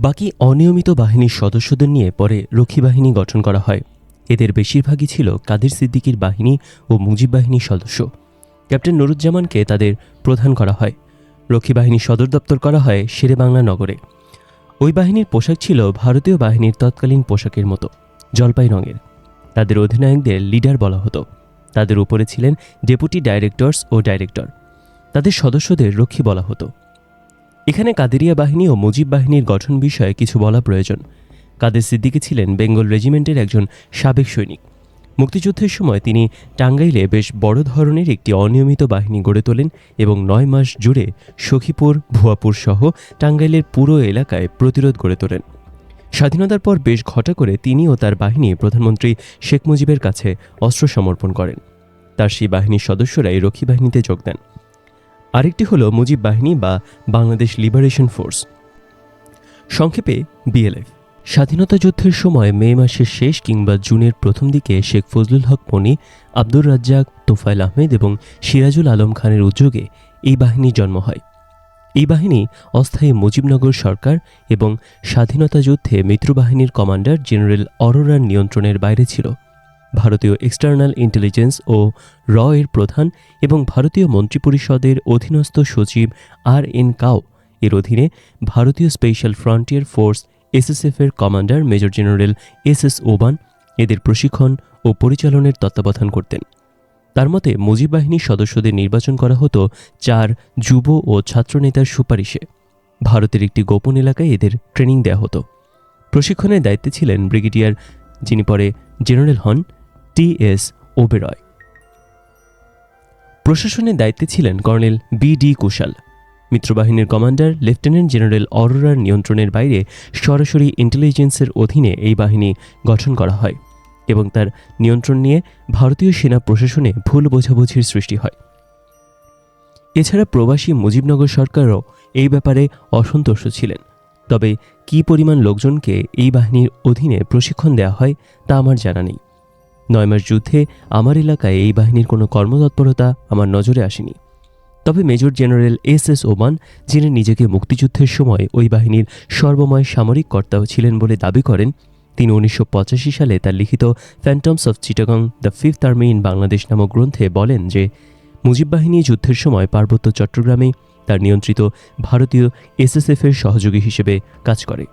বাকি অনিয়মিত বাহিনীর সদস্যদের নিয়ে পরে রক্ষী বাহিনী গঠন করা হয়। এদের বেশিরভাগই ছিল কাদের সিদ্দিকীর বাহিনী ও মুজিব বাহিনীর সদস্য। ক্যাপ্টেন নুরুজ্জামানকে তাদের প্রধান করা হয়। রক্ষী বাহিনীর সদর দপ্তর করা হয় শেরেবাংলা নগরে। ওই বাহিনীর পোশাক ছিল ভারতীয় বাহিনীর তৎকালীন পোশাকের মতো জলপাই রঙের তাদের অধিনায়কদের লিডার বলা হতো। তাদের উপরে ছিলেন ডেপুটি ডাইরেক্টরস ও ডাইরেক্টর। তাদের সদস্যদের রক্ষী বলা হতো। এখানে কাদেরিয়া বাহিনী ও মুজিব বাহিনীর গঠন বিষয়ে কিছু বলা প্রয়োজন। কাদের সিদ্দিকী ছিলেন বেঙ্গল রেজিমেন্টের একজন সাবেক সৈনিক। মুক্তিযুদ্ধের সময় তিনি টাঙ্গাইলে বেশ বড় ধরনের একটি অনিয়মিত বাহিনী গড়ে তোলেন এবং নয় মাস জুড়ে সখীপুর, ভুয়াপুর সহ টাঙ্গাইলের পুরো এলাকায় প্রতিরোধ গড়ে তোলেন। স্বাধীনতার পর বেশ ঘটা করে তিনি ও তার বাহিনী প্রধানমন্ত্রী শেখ মুজিবের কাছে অস্ত্র সমর্পণ করেন। তার সেই বাহিনীর সদস্যরাই রক্ষী বাহিনীতে যোগ দেন। আরেকটি হলো মুজিব বাহিনী বা বাংলাদেশ লিবারেশন ফোর্স সংক্ষেপে বিএলএফ স্বাধীনতা যুদ্ধের সময় মে মাসের শেষ কিংবা জুনের প্রথম দিকে শেখ ফজলুল হক মনি, আব্দুর রাজ্জাক, তোফায়েল আহমেদ এবং সিরাজুল আলম খানের উদ্যোগে এই বাহিনীর জন্ম হয়। এই বাহিনী অস্থায়ী মুজিবনগর সরকার এবং স্বাধীনতা যুদ্ধে মিত্রবাহিনীর কমান্ডার জেনারেল অরোরার নিয়ন্ত্রণের বাইরে ছিল। ভারতীয় এক্সটার্নাল ইন্টেলিজেন্স ও র এর প্রধান এবং ভারতীয় মন্ত্রিপরিষদের অধীনস্থ সচিব আর এন কাও। এর অধীনে ভারতীয় স্পেশাল ফ্রন্টিয়ার ফোর্স এসএসএফ এর commander major general S S Uban এদের প্রশিক্ষণ ও পরিচালনের তত্ত্বাবধান করতেন। তার মতে, মুজিব বাহিনীর সদস্যদের নির্বাচন করা হতো চার যুব ও ছাত্রনেতার সুপারিশে। ভারতের একটি গোপন এলাকায় এদের ট্রেনিং দেওয়া হতো। প্রশিক্ষণের দায়িত্বে ছিলেন ব্রিগেডিয়ার যিনি পরে জেনারেল হন টি এস ওবেরয়। প্রশাসনের দায়িত্বে ছিলেন কর্নেল বি ডি কুশাল। মিত্রবাহিনীর কমান্ডার, লেফটেন্যান্ট জেনারেল অরোরার নিয়ন্ত্রণের বাইরে সরাসরি ইন্টেলিজেন্সের অধীনে এই বাহিনী গঠন করা হয় এবং তার নিয়ন্ত্রণ নিয়ে ভারতীয় সেনা প্রশাসনে ভুল বোঝাবুঝির সৃষ্টি হয়। এছাড়া প্রবাসী মুজিবনগর সরকারও এই ব্যাপারে অসন্তুষ্ট ছিলেন। তবে কী পরিমাণ লোকজনকে এই বাহিনীর অধীনে প্রশিক্ষণ দেওয়া হয় তা আমার জানা নেই। নয় মাস যুদ্ধে আমার এলাকায় এই বাহিনীর কোনো কর্মতৎপরতা আমার নজরে আসেনি। তবে major general S S Uban, যিনি নিজেকে মুক্তিযুদ্ধের সময় ওই বাহিনীর সর্বময় সামরিক কর্তা ছিলেন বলে দাবি করেন, তিনি উনিশশো পঁচাশি সালে তার লিখিত phantoms of Chittagong the fifth army in Bangladesh নামক গ্রন্থে বলেন যে, মুজিব বাহিনী যুদ্ধের সময় পার্বত্য চট্টগ্রামে তার নিয়ন্ত্রিত ভারতীয় এসএসএফ এর সহযোগী হিসেবে কাজ করে।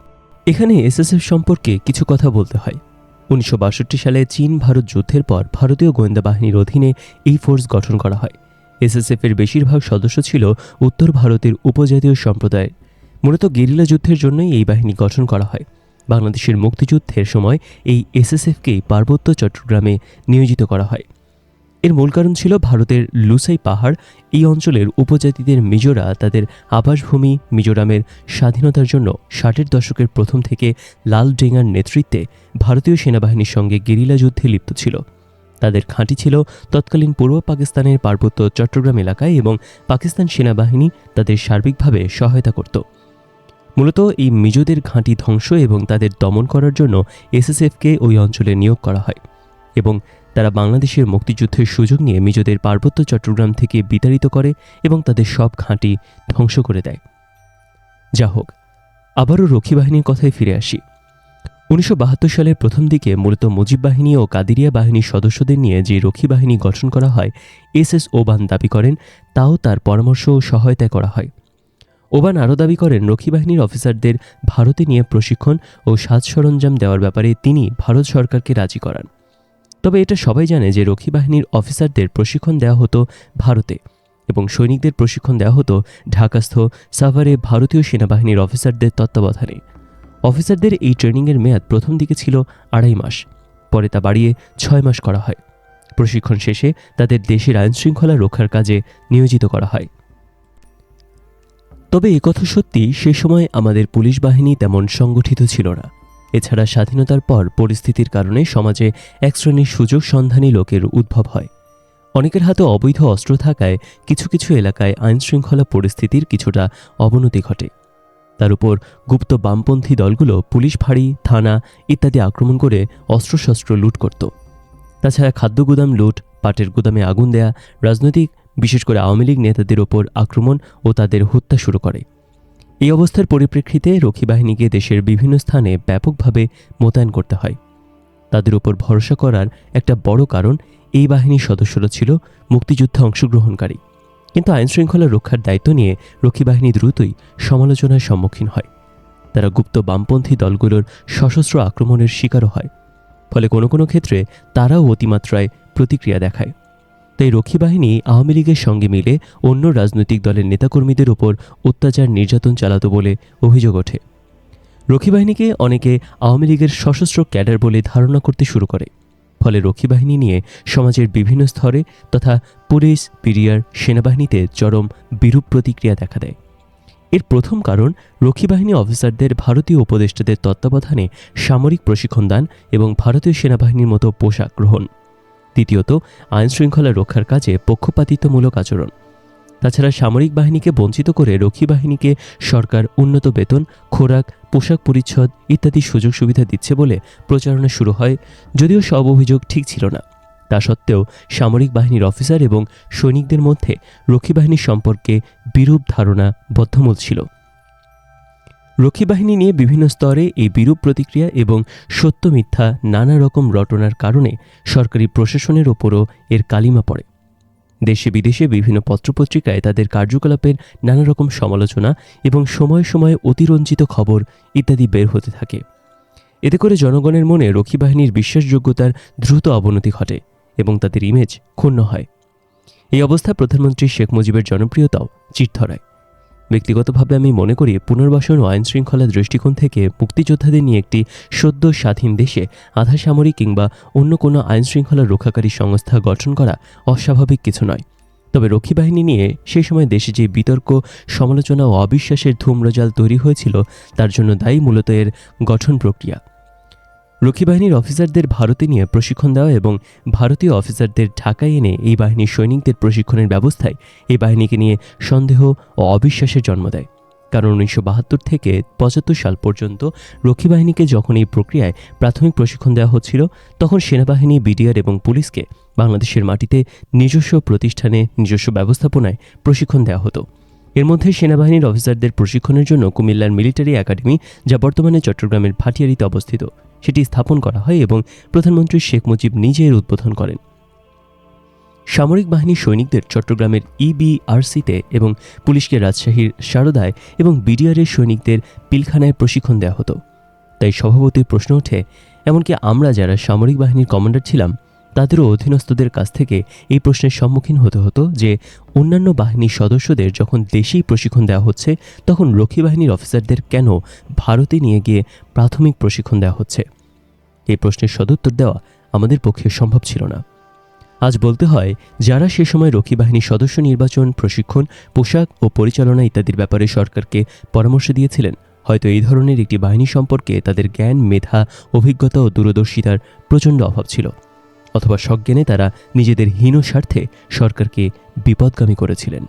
এখানে এসএসএফ সম্পর্কে কিছু কথা বলতে হয়। উনিশশো বাষট্টি সালে চীন ভারত যুদ্ধের পর ভারতীয় গোয়েন্দা বাহিনীর অধীনে এই ফোর্স গঠন করা হয়। এসএসএফের বেশিরভাগ সদস্য ছিল উত্তর ভারতের উপজাতীয় সম্প্রদায়ের মূলত গেরিলা যুদ্ধের জন্যই এই বাহিনী গঠন করা হয়। বাংলাদেশের মুক্তিযুদ্ধের সময় এই এসএসএফকেই পার্বত্য চট্টগ্রামে নিয়োজিত করা হয়। এর মূল কারণ ছিল ভারতের লুসাই পাহাড়। এই অঞ্চলের উপজাতিদের মিজোরা তাদের আবাসভূমি মিজোরামের স্বাধীনতার জন্য ষাটের দশকের প্রথম থেকে লাল ডেঙ্গার নেতৃত্বে ভারতীয় সেনাবাহিনীর সঙ্গে গেরিলা যুদ্ধে লিপ্ত ছিল। তাদের ঘাঁটি ছিল তৎকালীন পূর্ব পাকিস্তানের পার্বত্য চট্টগ্রাম এলাকায় এবং পাকিস্তান সেনাবাহিনী তাদের সার্বিকভাবে সহায়তা করত। মূলত এই মিজোদের ঘাঁটি ধ্বংস এবং তাদের দমন করার জন্য এসএসএফকে ওই অঞ্চলে নিয়োগ করা হয় এবং তারা বাংলাদেশের মুক্তিযুদ্ধের সুযোগ নিয়ে মিজোদের পার্বত্য চট্টগ্রাম থেকে বিতাড়িত করে এবং তাদের সব ঘাঁটি ধ্বংস করে দেয়। যা হোক, আবারও রক্ষী বাহিনীর কথায় ফিরে আসি। উনিশশো বাহাত্তর সালের প্রথম দিকে মূলত মুজিব বাহিনী ও কাদিরিয়া বাহিনীর সদস্যদের নিয়ে যে রক্ষী বাহিনী গঠন করা হয় এস এস ওবান দাবি করেন, তাও তার পরামর্শ ও সহায়তায় করা হয়। ওবান আরও দাবি করেন, রক্ষী বাহিনীর অফিসারদের ভারতে নিয়ে প্রশিক্ষণ ও সাজ সরঞ্জাম দেওয়ার ব্যাপারে তিনি ভারত সরকারকে রাজি করান। তবে এটা সবাই জানে যে রক্ষী বাহিনীর অফিসারদের প্রশিক্ষণ দেওয়া হতো ভারতে এবং সৈনিকদের প্রশিক্ষণ দেওয়া হতো ঢাকাস্থ সাভারে ভারতীয় সেনাবাহিনীর অফিসারদের তত্ত্বাবধানে। অফিসারদের এই ট্রেনিংয়ের মেয়াদ প্রথম দিকে ছিল আড়াই মাস, পরে তা বাড়িয়ে ছয় মাস করা হয়। প্রশিক্ষণ শেষে তাদের দেশের আইনশৃঙ্খলা রক্ষার কাজে নিয়োজিত করা হয়। তবে একথা সত্যি সে সময় আমাদের পুলিশ বাহিনী তেমন সংগঠিত ছিল না। এছাড়া স্বাধীনতার পর পরিস্থিতির কারণে সমাজে এক শ্রেণির সুযোগ সন্ধানী লোকের উদ্ভব হয়। অনেকের হাতে অবৈধ অস্ত্র থাকায় কিছু কিছু এলাকায় আইনশৃঙ্খলা পরিস্থিতির কিছুটা অবনতি ঘটে। তার উপর গুপ্ত বামপন্থী দলগুলো পুলিশ ফাঁড়ি, থানা ইত্যাদি আক্রমণ করে অস্ত্রশস্ত্র লুট করত। তাছাড়া খাদ্য গুদাম লুট, পাটের গুদামে আগুন দেয়া, রাজনৈতিক, বিশেষ করে আওয়ামী লীগ নেতাদের ওপর আক্রমণ ও তাদের হত্যা শুরু করে। এই অবস্থার পরিপ্রেক্ষিতে রক্ষী বাহিনীকে দেশের বিভিন্ন স্থানে ব্যাপকভাবে মোতায়েন করতে হয়। তাদের উপর ভরসা করার একটা বড় কারণ এই বাহিনীর সদস্যরা ছিল মুক্তিযুদ্ধে অংশগ্রহণকারী। কিন্তু আইনশৃঙ্খলা রক্ষার দায়িত্ব নিয়ে রক্ষী বাহিনী দ্রুতই সমালোচনার সম্মুখীন হয়। তারা গুপ্ত বামপন্থী দলগুলোর সশস্ত্র আক্রমণের শিকারও হয়। ফলে কোনো কোনো ক্ষেত্রে তারাও অতিমাত্রায় প্রতিক্রিয়া দেখায়। তাই রক্ষী বাহিনী আওয়ামী লীগের সঙ্গে মিলে অন্য রাজনৈতিক দলের নেতাকর্মীদের ওপর অত্যাচার নির্যাতন চালাতো বলে অভিযোগ ওঠে। রক্ষী বাহিনীকে অনেকে আওয়ামী লীগের সশস্ত্র ক্যাডার বলে ধারণা করতে শুরু করে। ফলে রক্ষী বাহিনী নিয়ে সমাজের বিভিন্ন স্তরে তথা পুলিশ পিরিয়ার সেনাবাহিনীতে চরম বিরূপ প্রতিক্রিয়া দেখা দেয়। এর প্রথম কারণ, রক্ষী বাহিনী অফিসারদের ভারতীয় উপদেষ্টাদের তত্ত্বাবধানে সামরিক প্রশিক্ষণ দান এবং ভারতীয় সেনাবাহিনীর মতো পোশাক গ্রহণ। দ্বিতীয়ত আইন শৃঙ্খলা রক্ষার কাজে পক্ষপাতিত্বমূলক আচরণ। তাছাড়া সামরিক বাহিনীকে বঞ্চিত করে রক্ষী বাহিনীকে সরকার উন্নত বেতন, খোরাক, পোশাক পরিচ্ছদ ইত্যাদি সুযোগ সুবিধা দিচ্ছে বলে প্রচারণা শুরু হয়, যদিও সব অভিযোগ ঠিক ছিল না। তা সত্ত্বেও সামরিক বাহিনীর অফিসার এবং সৈনিকদের মধ্যে রক্ষী বাহিনী সম্পর্কে বিরূপ ধারণা বদ্ধমূল ছিল। রক্ষী বাহিনী নিয়ে বিভিন্ন স্তরে এই বিরূপ প্রতিক্রিয়া এবং সত্য মিথ্যা নানা রকম রটনার কারণে সরকারি প্রশাসনের ওপরও এর কালিমা পড়ে। দেশে বিদেশে বিভিন্ন পত্রপত্রিকায় তাদের কার্যকলাপের নানা রকম সমালোচনা এবং সময়ে সময়ে অতিরঞ্জিত খবর ইত্যাদি বের হতে থাকে। এতে করে জনগণের মনে রক্ষী বাহিনীর বিশ্বাসযোগ্যতার দ্রুত অবনতি ঘটে এবং তাদের ইমেজ ক্ষুণ্ণ হয়। এই অবস্থা প্রধানমন্ত্রী শেখ মুজিবের জনপ্রিয়তাও চিট ধরায় ব্যক্তিগতভাবে আমি মনে করি পুনর্বাসন ও আইন শৃঙ্খলা দৃষ্টিকোণ থেকে মুক্তিযোদ্ধাদের নিয়ে একটি সদ্য স্বাধীন দেশে আধা সামরিক কিংবা অন্য কোনো আইন শৃঙ্খলা রক্ষাকারী সংস্থা গঠন করা অস্বাভাবিক কিছু নয়। তবে রক্ষী বাহিনী নিয়ে সেই সময় দেশে যে বিতর্ক, সমালোচনা ও অবিশ্বাসের ধূম্রজাল তৈরি হয়েছিল, তার জন্য দায়ী মূলত এর গঠন প্রক্রিয়া। রক্ষী বাহিনীর অফিসারদের ভারতে নিয়ে প্রশিক্ষণ দেওয়া এবং ভারতীয় অফিসারদের ঢাকায় এনে এই বাহিনীর সৈনিকদের প্রশিক্ষণের ব্যবস্থায় এই বাহিনীকে নিয়ে সন্দেহ ও অবিশ্বাসের জন্ম দেয়। কারণ উনিশশো বাহাত্তর থেকে পঁচাত্তর সাল পর্যন্ত রক্ষী বাহিনীকে যখন এই প্রক্রিয়ায় প্রাথমিক প্রশিক্ষণ দেওয়া হচ্ছিল, তখন সেনাবাহিনী, বিডিআর এবং পুলিশকে বাংলাদেশের মাটিতে নিজস্ব প্রতিষ্ঠানে, নিজস্ব ব্যবস্থাপনায় প্রশিক্ষণ দেওয়া হতো। এর মধ্যে সেনাবাহিনীর অফিসারদের প্রশিক্ষণের জন্য কুমিল্লার মিলিটারি একাডেমি, যা বর্তমানে চট্টগ্রামের ভাটিয়ারিতে অবস্থিত। সেটি স্থাপন করা হয় এবং প্রধানমন্ত্রী শেখ মুজিব নিজে এর উদ্বোধন করেন। সামরিক বাহিনীর সৈনিকদের চট্টগ্রামের ইবিআরসিতে এবং পুলিশকে রাজশাহীর সারদায় এবং বিডিআরের সৈনিকদের পিলখানায় প্রশিক্ষণ দেওয়া হতো। তাই সভাপতির প্রশ্ন ওঠে, এমনকি আমরা যারা সামরিক বাহিনীর কমান্ডার ছিলাম তাদেরও অধীনস্থদের কাছ থেকে এই প্রশ্নের সম্মুখীন হতে হতো যে, অন্যান্য বাহিনীর সদস্যদের যখন দেশেই প্রশিক্ষণ দেওয়া হচ্ছে, তখন রক্ষী বাহিনীর অফিসারদের কেন ভারতে নিয়ে গিয়ে প্রাথমিক প্রশিক্ষণ দেওয়া হচ্ছে? এই প্রশ্নের সদুত্তর দেওয়া আমাদের পক্ষে সম্ভব ছিল না। আজ বলতে হয়, যারা সে সময় রক্ষী বাহিনীর সদস্য নির্বাচন, প্রশিক্ষণ, পোশাক ও পরিচালনা ইত্যাদির ব্যাপারে সরকারকে পরামর্শ দিয়েছিলেন, হয়তো এই ধরনের একটি বাহিনী সম্পর্কে তাদের জ্ঞান, মেধা, অভিজ্ঞতা ও দূরদর্শিতার প্রচণ্ড অভাব ছিল। অথবা সজ্ঞানে তারা নিজেদের হীন স্বার্থে সরকারকে বিপদগামী করেছিলেন।